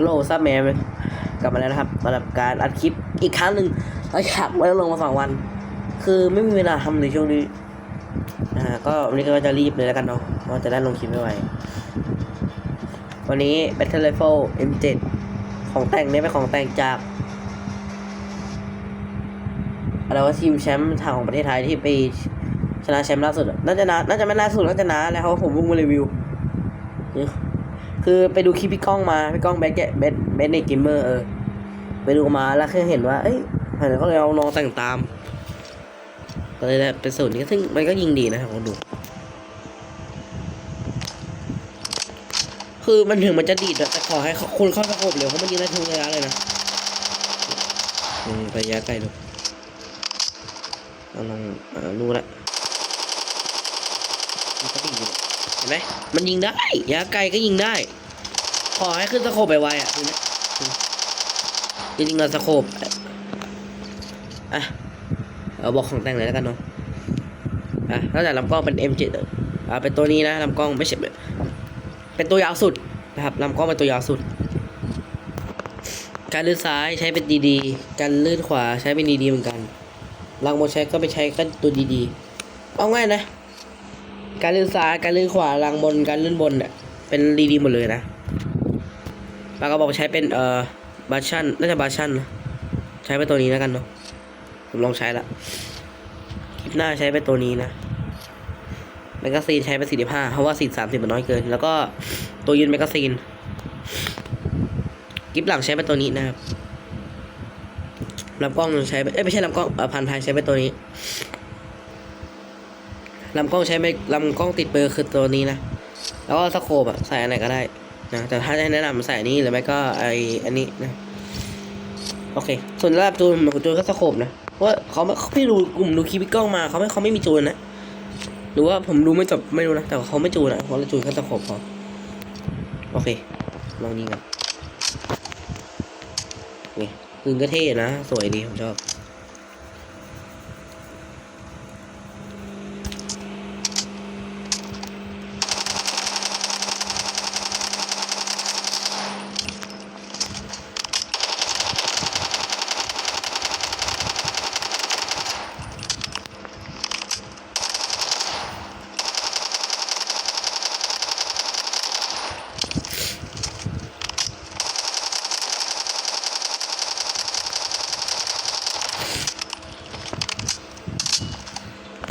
ฮัลโหลซับแมนกลับมาแล้วนะครับสำหรับการอัดคลิปอีกครั้งหนึ่งหลังจากไม่ได้ลงมาสองวัน คือไม่มีเวลาทำในช่วงนี้อ่าก็วันนี้ก็จะรีบเลยแล้วกันเนาะเพราะจะได้ลงคลิปไม่ไหววันนี้ Battle Rifle M7 ของแต่งเนี่ยเป็นของแต่งจากอะไรว่าทีมแชมป์ทางของประเทศไทยที่ไปชนะแชมป์ล่าสุด น่าจะนะน่าจะไม่ล่าสุดน่าจะนะแล้วเพราผมเพิ่งมารีวิว คือไปดูคลิปพี่ก้องมาพี่ก้องแบทแกแบทแบทในกิมเมอร์เออไปดูมาแล้วแค่เห็นว่าเอ้ยเห็นเขาเลยเอาลองแต่งตามก็เลยได้เป็นสูตรนี้ซึ่งมันก็ยิงดีนะครับดู คือมันถึงมันจะดีดแต่ขอให้คุณเข้าสะกบเร็วเพราะมันยิงได้ทุกระยะเลยนะระยะไกลดูเอาลองอ่านูละมันก็ดีอยู่ เห็นไหมมันยิงได้ยะไกลก็ยิงได้ ขอให้ขึ้นสะโคบไปไวอะดูนะจริงๆเราสะโคบอะเอาบอกของแต่งเลยแล้วกันเนาะอะนอกจากลำกล้องเป็น M7 อะอ่าเป็นตัวนี้นะลำกล้องไม่ใช่เป็นตัวยาวสุดนะครับลำกล้องเป็นตัวยาวสุด การลื่นซ้ายใช้เป็นดีๆการลื่นขวาใช้เป็นดีๆเหมือนกันลังโมใช้ก็ไปใช้ก็ตัวดีๆ เอาง่ายนะ การลื่นซ้ายการลื่นขวาลังบนการลื่นบนเนี่ยเป็นดีๆหมดเลยนะปากกระบอกใช้เป็นเอ่อบาชั่นน่าจะบาชั่นนะใช้เป็นตัวนี้แล้วกันเนาะผมลองใช้ละคลิปหน้าใช้เป็นตัวนี้นะแมกกาซีนใช้เป็นสี่สิบห้าเพราะว่าสี่สามสิบมันน้อยเกิน แล้วก็ตัวยืนแมกกาซีนกิฟหลังใช้เป็นตัวนี้นะครับลำกล้องใช้เป็นเอ้ยไม่ใช่ลำกล้องเอ่อพันท้ายใช้เป็นตัวนี้ ลำกล้องใช้ไม่ลำกล้องติดเบอร์คือตัวนี้นะ แล้วก็สโคปอะใส่อันไหนก็ได้นะแต่ถ้าจะแนะนำใส่นี้หรือไม่ก็ไออันนี้นะโอเค ส่วนระดับจูนของจูนก็สโคปนะเพราะว่าเขาไม่เขาไม่ดูกลุ่มดูคลิปพี่กล้องมาเขาไม่เขาไม่มีจูนนะหรือว่าผมดูไม่จบไม่รู้นะแต่เขาไม่จูนนะเพราะจูนแค่ตะขบพอโอเคลองยิงกันนี่ปืนก็เท่นะ สวยดีผมชอบ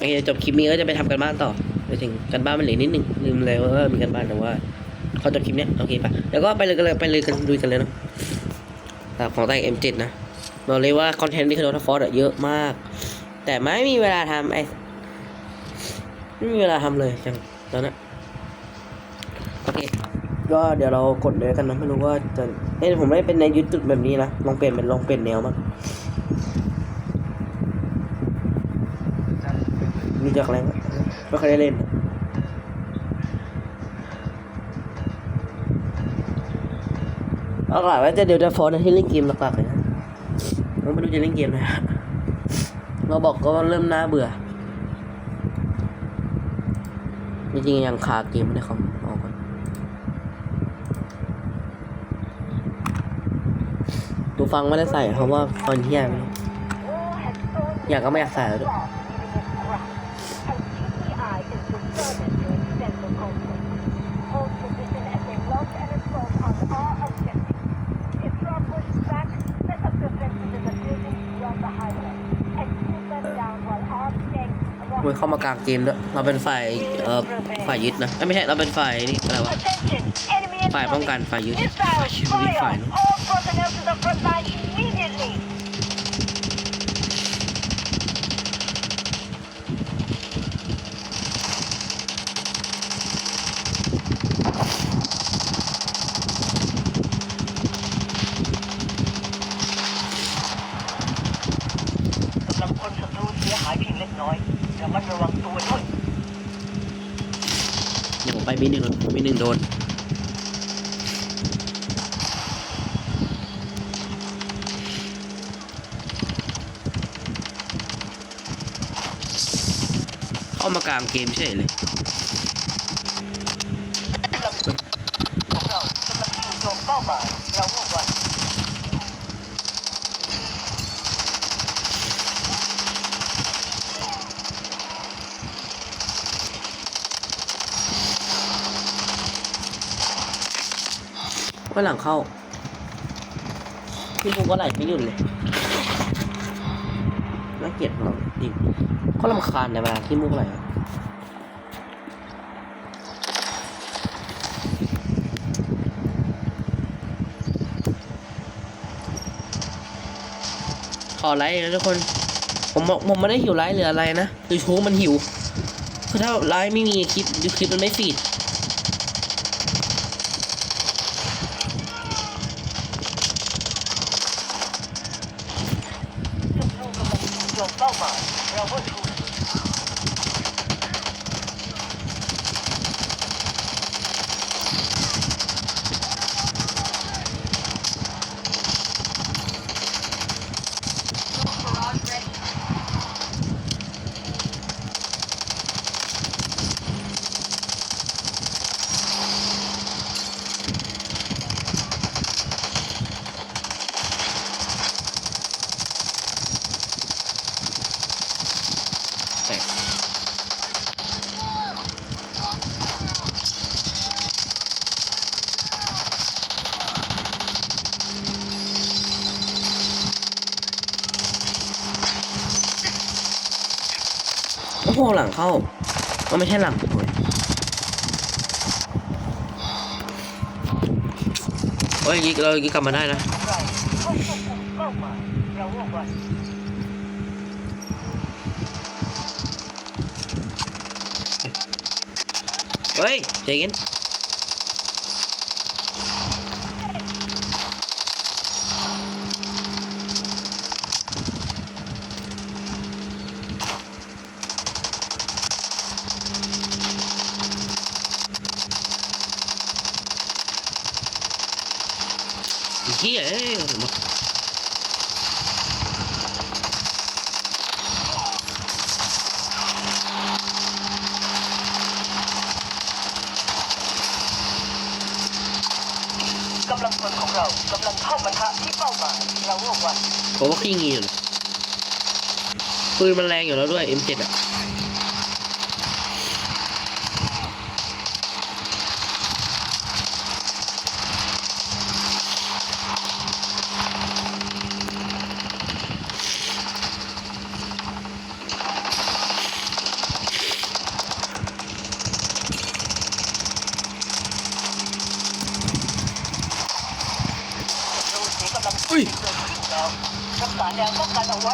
เคจบคลิปนี้ก็จะไปทำกันบ้านต่อไปถึงกันบ้านมันเหลือนิดนึงลืมเลยว่ามีกันบ้านแต่ว่าเขาจบคลิปเนี้ยโอเคปะแล้วก็ไปเลยกันเลยไปเลยกันดูกันเลยเนาะสำหรับของแต่ง M7 นะบอกเลยว่าคอนเทนต์ที่คือโดนฟอร์ดเยอะมาก แต่ไม่มีเวลาทำไอ้ไม่มีเวลาทำเลยจังตอนนั้นโอเคก็เดี๋ยวเรากดเลยกันนะไม่รู้ว่าจะเอ้ยผมไม่ได้เป็นในยุทธแบบนี้นะลองเปลี่ยนเป็นลองเปลี่ยนแนวมั้ง มีจากอะไรไม่เคยได้เล่นเอาล่ะว่าจะเดี๋ยวจะฟอนให้เล่นเกมหลักๆเลยนะเราไม่รู้จะเล่นเกมนะเราบอกก็เริ่มน่าเบื่อจริงๆยังคาเกมไม่ได้คอมออกก่อนดูฟังไม่ได้ใส่เพราะว่าตอนเที่ยงอยากก็ไม่อยากใส่แล้วด้วย มวย เข้ามากลางเกมด้วยเราเป็นฝ่ายเอ่อฝ่ายยึดนะเอ้ยไม่ใช่เราเป็นฝ่ายนี่อะไรวะฝ่ายป้องกันฝ่ายยึดฝ่ายยึดฝ่ายนู้น มีหนึ่งมีหนึ่งโดนเข้ามากลางเกมใช่เลย หมายเราว่องไว ว่าหลังเข้า พี่ภูก็ไหลไม่หยุดเลยน่าเกลียดเราจริงเขาลำคาญในเวลาที่มุกไหลขอไลค์นะทุกคน ผมบอกผมไม่ได้หิวไลค์หรืออะไรนะคือชูมันหิว คือถ้าไลค์ไม่มีคลิปคลิปมันไม่ฟีด โอ้โหหลังเข้าก็ไม่ใช่หลังผมเลยโอ้ยยิงเรายิงกลับมาได้นะเข้ยเราว่องไวเฮ้ยใจเย็น เฮียเอ้ยกำลังพลของเรากำลังเข้าปะทะที่เป้าหมายเราว่องไวผมว่าขี้งีอยู่นะปืนมันแรงอยู่แล้วด้วย M7 อะ แนวป้องกันเอาไว้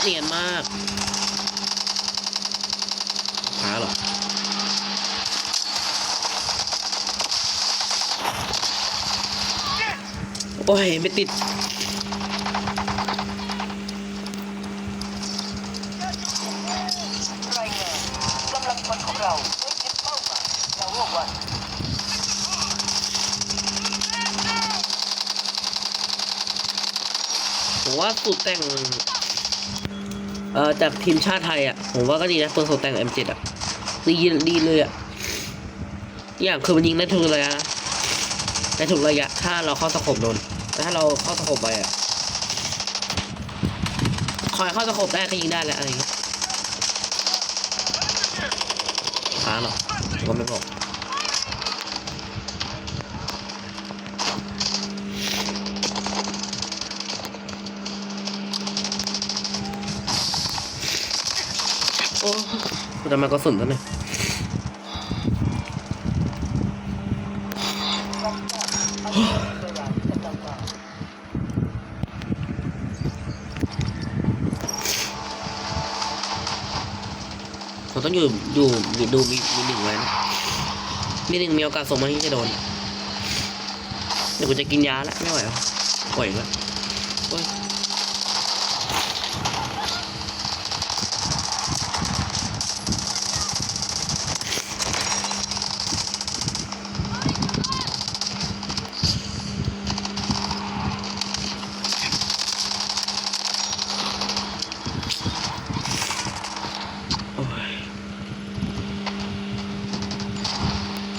เนียนมากหาเหรอโอ้ย ไม่ติด ผมว่าสูตรแต่งเอ่อจากทีมชาติไทยอะผมว่าก็ดีนะตัวสูตรแต่ง M7 อะดีดีเลยอะอย่างคือมันยิงได้ทุกระยะได้ทุกระยะถ้าเราเข้าสะโขบโดนแต่ถ้าเราเข้าสะโขบไปอะคอยเข้าสะโขบได้ก็ยิงได้แหละอะไรอย่างเงี้ยหาหรอก็ไม่บอก กูจะมากระสุนซะหน่อยรับทราบอันนี้ตัวอย่างกำลังมาผมต้องอยู่อยู่มีดูมีมีหนึ่งไว้นะมีหนึ่งมีโอกาสส่งมาที่จะโดนเดี๋ยวกูจะกินยาแล้วไม่ไหวแล้วปล่อยแล้วโอ้ย โอ้ย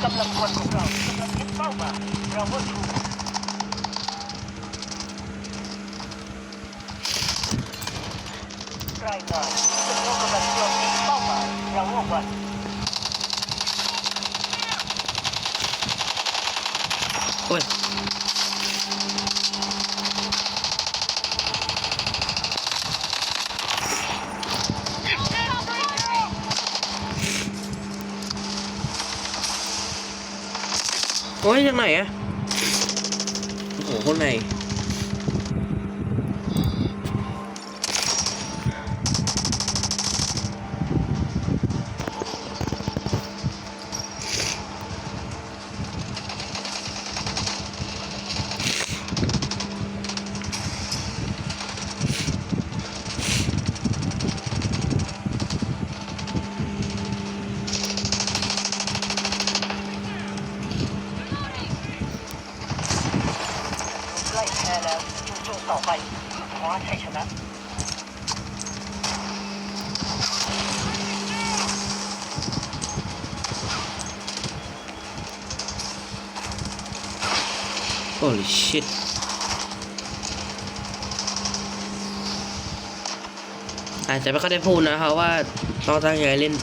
กำลังพลของเรากำลังยึดเป้าหมายเราว่าถูก โอ้ยจางไหนอะโอ้โหคนไหน Holy shit อาจจะไม่ค่อยได้พูดนะครับว่าต้องตั้งใจเล่น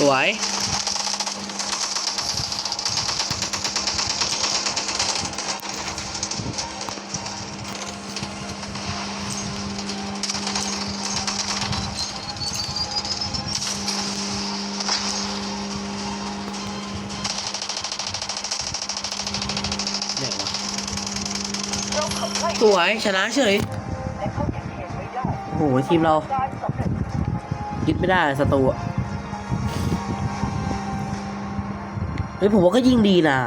สวยไหนวะเราขับไล่สวย ชนะเฉยและเขาเก็บเหตุไว้ได้โอ้โห ทีมเรายึดไม่ได้ศัตรูอะ เฮ้ยผมว่าก็ยิงดีนะ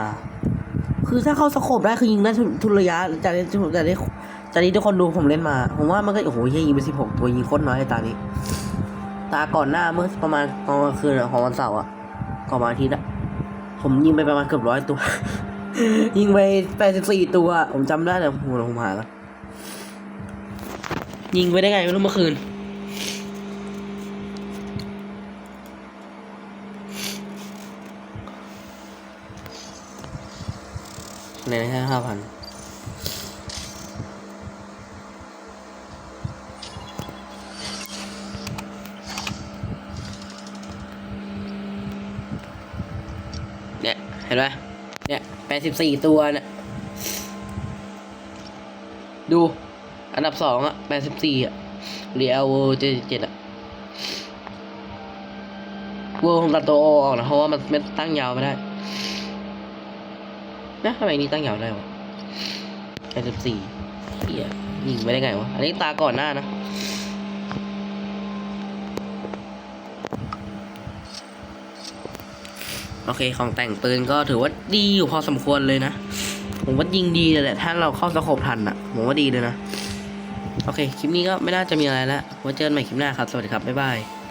คือถ้าเข้าสโคบได้คือยิงได้ทุกทุกระยะจากที่จากที่จากที่ทุกคนดูผมเล่นมา ผมว่ามันก็โอ้โหยิงไปสิบหกตัวยิงโคตรน้อยตานี้ ตาก่อนหน้าเมื่อประมาณตอนกลางคืนของวันเสาร์อะก่อนวันอาทิตย์อะผมยิงไปประมาณเกือบร้อยตัว ยิงไปแปดสิบสี่ตัว ผมจำได้แต่โหผมหาแล้วยิงไปได้ไงไม่รู้เมื่อคืน ในแค่ห้าพันเนี่ย เห็นไหมเนี่ยแปดสิบสี่ตัวเนี่ยดู อันดับสองอะแปดสิบสี่อะเรียลเจ็ดเจ็ดอะเวอร์ผมตัดตัวออกนะเพราะว่ามันไม่ตั้งยาวไม่ได้ นะทำไมนี่ตั้งยาวได้วะแปดสิบสี่เฮียยิงไม่ได้ไงวะ อันนี้ตาก่อนหน้านะโอเคของแต่งปืนก็ถือว่าดีอยู่พอสมควรเลยนะ ผมว่ายิงดีเลยแหละ ถ้าเราเข้าสโคบทันอะผมว่าดีเลยนะ โอเค คลิปนี้ก็ไม่น่าจะมีอะไรแล้วไว้เจอกันใหม่คลิปหน้าครับ สวัสดีครับ บ๊ายบาย